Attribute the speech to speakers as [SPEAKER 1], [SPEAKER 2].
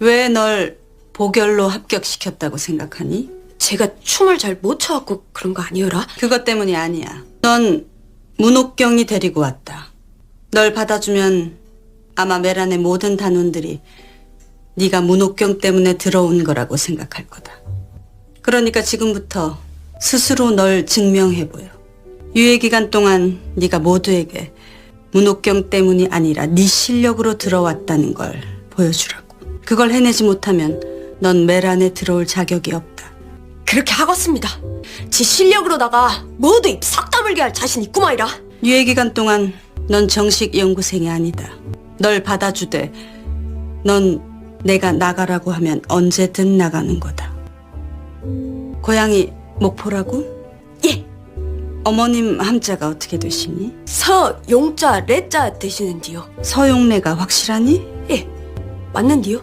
[SPEAKER 1] 왜 널 보결로 합격시켰다고 생각하니?
[SPEAKER 2] 제가 춤을 잘 못 춰갖고 그런 거 아니어라?
[SPEAKER 1] 그것 때문이 아니야. 넌 문옥경이 데리고 왔다. 널 받아주면 아마 메란의 모든 단원들이 네가 문옥경 때문에 들어온 거라고 생각할 거다. 그러니까 지금부터 스스로 널 증명해 보여. 유예 기간 동안 네가 모두에게 문옥경 때문이 아니라 네 실력으로 들어왔다는 걸 보여주라고. 그걸 해내지 못하면 넌 메란에 들어올 자격이 없다.
[SPEAKER 2] 그렇게 하겠습니다. 지 실력으로다가 모두 입 싹 다물게 할 자신 있구만이라.
[SPEAKER 1] 유예 기간 동안 넌 정식 연구생이 아니다. 널 받아주되 넌 내가 나가라고 하면 언제든 나가는 거다. 고향이 목포라고?
[SPEAKER 2] 예,
[SPEAKER 1] 어머님 함자가 어떻게 되시니?
[SPEAKER 2] 서, 용자, 레자 되시는디요.
[SPEAKER 1] 서용래가 확실하니?
[SPEAKER 2] 예, 맞는디요?